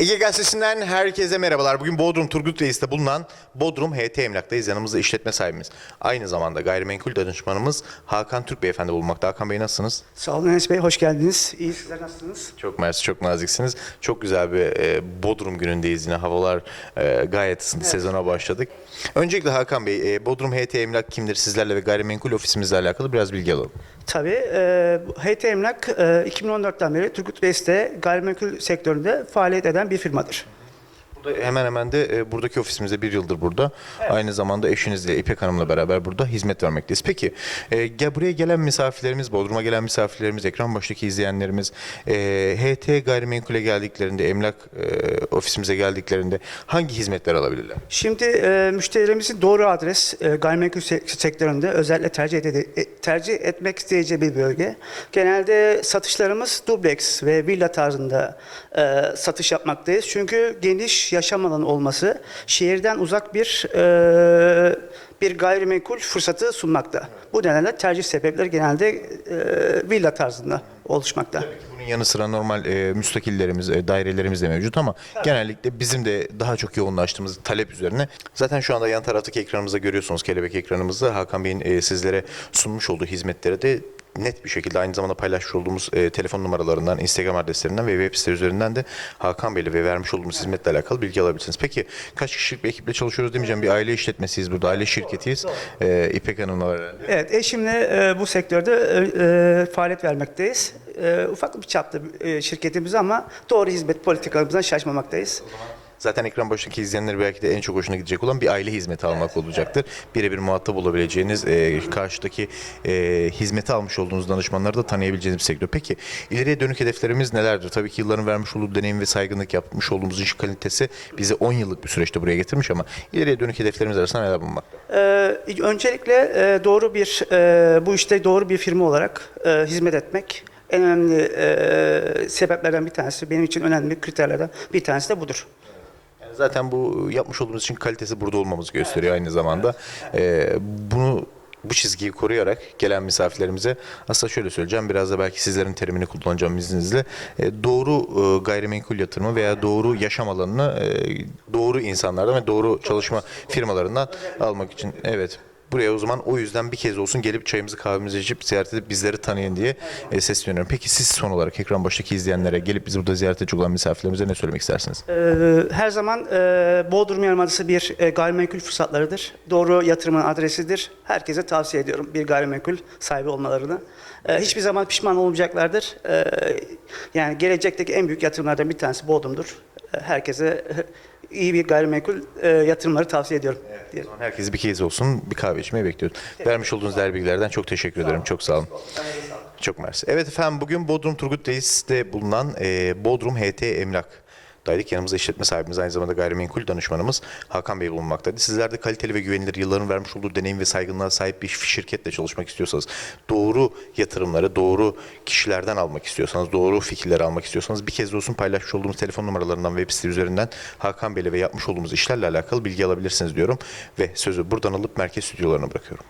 Ege Gazetesi'nden herkese merhabalar. Bugün Bodrum Turgut Reis'te bulunan Bodrum HT Emlak'tayız. Yanımızda işletme sahibimiz. Aynı zamanda gayrimenkul danışmanımız Hakan Türk Beyefendi bulunmakta. Hakan Bey nasılsınız? Sağ olun Enes Bey, hoş geldiniz. İyi sizler nasılsınız? Çok mersi, çok naziksiniz. Çok güzel bir e, Bodrum günündeyiz yine. Havalar e, gayet ısındı. Sezona başladık. Öncelikle Hakan Bey, e, Bodrum HT Emlak kimdir? Sizlerle ve gayrimenkul ofisimizle alakalı biraz bilgi alalım. Tabii, e, HT Emlak e, 2014'ten beri Turgut Reis'te gayrimenkul sektöründe faaliyet eden bir firmadır. Burada hemen hemen de e, buradaki ofisimizde bir yıldır burada. Aynı zamanda eşinizle İpek Hanım'la beraber burada hizmet vermekteyiz. Peki e, gel buraya gelen misafirlerimiz, Bodrum'a gelen misafirlerimiz, ekran başındaki izleyenlerimiz e, HT gayrimenkule geldiklerinde, emlak e, ofisimize geldiklerinde hangi hizmetler alabilirler? Şimdi e, müşterilerimizin doğru adres e, gayrimenkul se- sektöründe özellikle tercih, ede- e, tercih etmek isteyeceği bir bölge. Genelde satışlarımız dubleks ve villa tarzında e, satış yapmaktayız. Çünkü geniş yaşam alanı olması şehirden uzak bir e, bir gayrimenkul fırsatı sunmakta. Bu nedenle tercih sebepleri genelde e, villa tarzında oluşmakta. Yanı sıra normal e, müstakillerimiz, e, dairelerimiz de mevcut ama genellikle bizim de daha çok yoğunlaştığımız talep üzerine. Zaten şu anda yan taraftaki ekranımızda görüyorsunuz kelebek ekranımızda Hakan Bey'in e, sizlere sunmuş olduğu hizmetleri de net bir şekilde aynı zamanda paylaşmış olduğumuz e, telefon numaralarından, Instagram adreslerinden ve web site üzerinden de Hakan Bey'le ve vermiş olduğumuz hizmetle alakalı bilgi alabilirsiniz. Peki kaç kişilik bir ekiple çalışıyoruz demeyeceğim. Bir aile işletmesiyiz burada. Aile şirketiyiz. E, İpek Hanım'la beraber. Evet, eşimle e, bu sektörde e, e, faaliyet vermekteyiz. E, ufak bir çapta e, şirketimiz ama doğru hizmet politikalarımızdan şaşmamaktayız. Zaten ekran başındaki izleyenler belki de en çok hoşuna gidecek olan bir aile hizmeti almak olacaktır. Birebir muhatap olabileceğiniz, e, karşıdaki e, hizmeti almış olduğunuz danışmanları da tanıyabileceğiniz bir sektör. Peki ileriye dönük hedeflerimiz nelerdir? Tabii ki yılların vermiş olduğu deneyim ve saygınlık yapmış olduğumuz iş kalitesi bizi 10 yıllık bir süreçte buraya getirmiş ama ileriye dönük hedeflerimiz arasında neler bulunmakta? Ee, öncelikle e, doğru bir e, bu işte doğru bir firma olarak e, hizmet etmek en önemli e, sebeplerden bir tanesi benim için önemli kriterlerden bir tanesi de budur. Yani zaten bu yapmış olduğumuz için kalitesi burada olmamızı gösteriyor aynı zamanda. E, bunu bu çizgiyi koruyarak gelen misafirlerimize aslında şöyle söyleyeceğim biraz da belki sizlerin terimini kullanacağım izninizle E, doğru e, gayrimenkul yatırımı veya doğru yaşam alanını e, doğru insanlardan ve doğru çalışma firmalarından almak için evet Buraya o zaman o yüzden bir kez olsun gelip çayımızı kahvemizi içip ziyaret edip bizleri tanıyın diye e, sesleniyorum. Peki siz son olarak ekran başındaki izleyenlere gelip bizi burada ziyaret edecek olan misafirlerimize ne söylemek istersiniz? Ee, her zaman e, Bodrum Yarımadası bir e, gayrimenkul fırsatlarıdır. Doğru yatırımın adresidir. Herkese tavsiye ediyorum bir gayrimenkul sahibi olmalarını. E, hiçbir zaman pişman olmayacaklardır. E, yani gelecekteki en büyük yatırımlardan bir tanesi Bodrum'dur. Herkese iyi bir gayrimenkul e, yatırımları tavsiye ediyorum. O zaman herkes bir kez olsun bir kahve içmeyi bekliyoruz. Vermiş olduğunuz değerli bilgilerden çok teşekkür ederim. Çok sağ olun. Çok mersi. Evet efendim bugün Bodrum Turgut Reis'te bulunan e, Bodrum HT Emlak daydık. Yanımızda işletme sahibimiz aynı zamanda gayrimenkul danışmanımız Hakan Bey bulunmaktaydı. Sizler de kaliteli ve güvenilir yılların vermiş olduğu deneyim ve saygınlığa sahip bir şirketle çalışmak istiyorsanız, doğru yatırımları doğru kişilerden almak istiyorsanız, doğru fikirleri almak istiyorsanız bir kez de olsun paylaşmış olduğumuz telefon numaralarından web site üzerinden Hakan Bey'le ve yapmış olduğumuz işlerle alakalı bilgi alabilirsiniz diyorum. Ve sözü buradan alıp merkez stüdyolarına bırakıyorum.